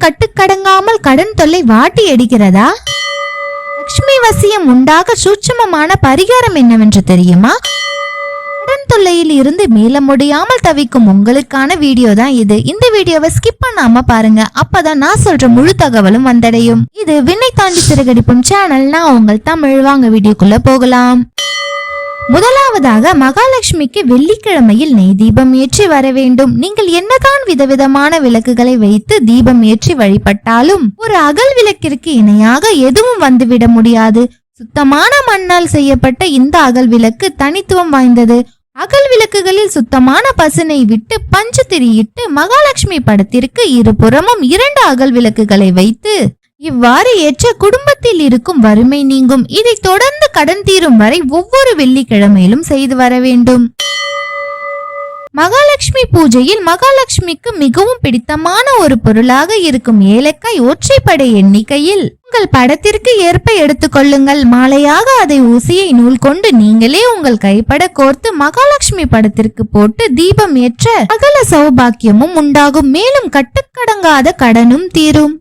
கடன் கட்டுக்கடங்காமல் கடன் தொல்லை வாட்டி அடிக்கிறதா லக்ஷ்மி வசியம் உண்டாக சூட்சமமான பரிகாரம் என்னவென்று தெரியுமா? கடன் தொல்லையில் இருந்து மீள முடியாமல் தவிக்கும் உங்களுக்கான வீடியோ தான் இது. இந்த வீடியோவை ஸ்கிப் பண்ணாம பாருங்க. அப்பதான் நான் சொல்ற முழு தகவலும் வந்தடையும். இது விண்ணை தாண்டி சிறகடிப்பும் சேனல் நான் உங்கள் தமிழ். வாங்க வீடியோக்குள்ள போகலாம். முதலாவதாக மகாலட்சுமிக்கு வெள்ளிக்கிழமையில் நெய் தீபம் ஏற்றி வர வேண்டும். நீங்கள் என்னதான் விதவிதமான விளக்குகளை வைத்து தீபம் ஏற்றி வழிபட்டாலும் ஒரு அகல் விளக்கிற்கு இணையாக எதுவும் வந்துவிட முடியாது. சுத்தமான மண்ணால் செய்யப்பட்ட இந்த அகல் விளக்கு தனித்துவம் வாய்ந்தது. அகல் விளக்குகளில் சுத்தமான பசுனை விட்டு பஞ்சு திரியிட்டு மகாலட்சுமி படத்திற்கு இருபுறமும் இரண்டு அகல் விளக்குகளை வைத்து இவ்வாறு ஏற்ற குடும்பத்தில் இருக்கும் வறுமை நீங்கும். இதை தொடர்ந்து கடன் தீரும் வரை ஒவ்வொரு வெள்ளிக்கிழமையிலும் செய்து வர வேண்டும். மகாலட்சுமி பூஜையில் மகாலட்சுமிக்கு மிகவும் பிடித்தமான ஒரு பொருளாக இருக்கும் ஏலக்காய் ஒற்றைப்படை எண்ணிக்கையில் உங்கள் படத்திற்கு ஏற்ப எடுத்துக்கொள்ளுங்கள் மாலையாக அதை ஊசியை நூல் கொண்டு நீங்களே உங்கள் கைப்பட கோர்த்து மகாலட்சுமி படத்திற்கு போட்டு தீபம் ஏற்ற அகல சௌபாக்கியமும் உண்டாகும். மேலும் கட்டுக்கடங்காத கடனும் தீரும்.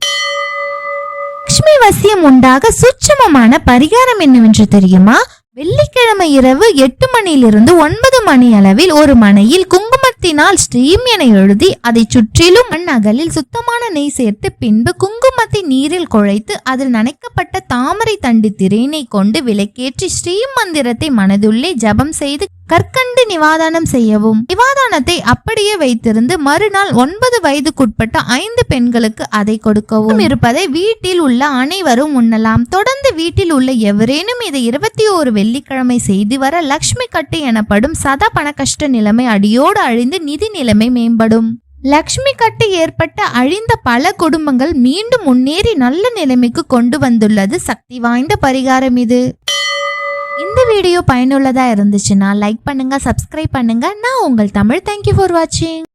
லக்ஷ்மி வசியம் உண்டாக சுட்சமமான பரிகாரம் என்னவென்று தெரியுமா? வெள்ளிக்கிழமை இரவு எட்டு மணியிலிருந்து ஒன்பது மணி அளவில் ஒரு மனையில் குங்குமத்தினால் ஸ்ரீம் என எழுதி அதை சுற்றிலும் மண் அகலில் சுத்தமான நெய் சேர்த்து பின்பு குங்குமத்தை நீரில் குழைத்து அதில் நனைக்கப்பட்ட தாமரை தண்டு திரையினை கொண்டு விளக்கேற்றி ஸ்ரீம் மந்திரத்தை மனதுள்ளே ஜபம் செய்து கற்கண்டு நிவாதானம் செய்யவும். நிவாதானத்தை அப்படியே வைத்திருந்து மறுநாள் ஒன்பது வயதுக்குட்பட்ட ஐந்து பெண்களுக்கு அதை கொடுக்கவும். இருப்பதை வீட்டில் உள்ள அனைவரும் உண்ணலாம். தொடர்ந்து வீட்டில் உள்ள எவரேனும் இதை இருபத்தி ஓரு வெள்ளிக்கிழமை செய்து வர லக்ஷ்மி கட்டு எனப்படும் சதா பணக்கஷ்ட நிலைமை அடியோடு அழிந்து நிதி நிலைமை மேம்படும். லக்ஷ்மி கட்டு ஏற்பட்ட அழிந்த பல குடும்பங்கள் மீண்டும் முன்னேறி நல்ல நிலைமைக்கு கொண்டு வந்துள்ளது சக்தி வாய்ந்த பரிகாரம் இது. இந்த வீடியோ பயனுள்ளதாக இருந்துச்சுன்னா லைக் பண்ணுங்கள் சப்ஸ்கிரைப் பண்ணுங்கள் நான் உங்கள் தமிழ். தேங்க்யூ ஃபார் வாட்சிங்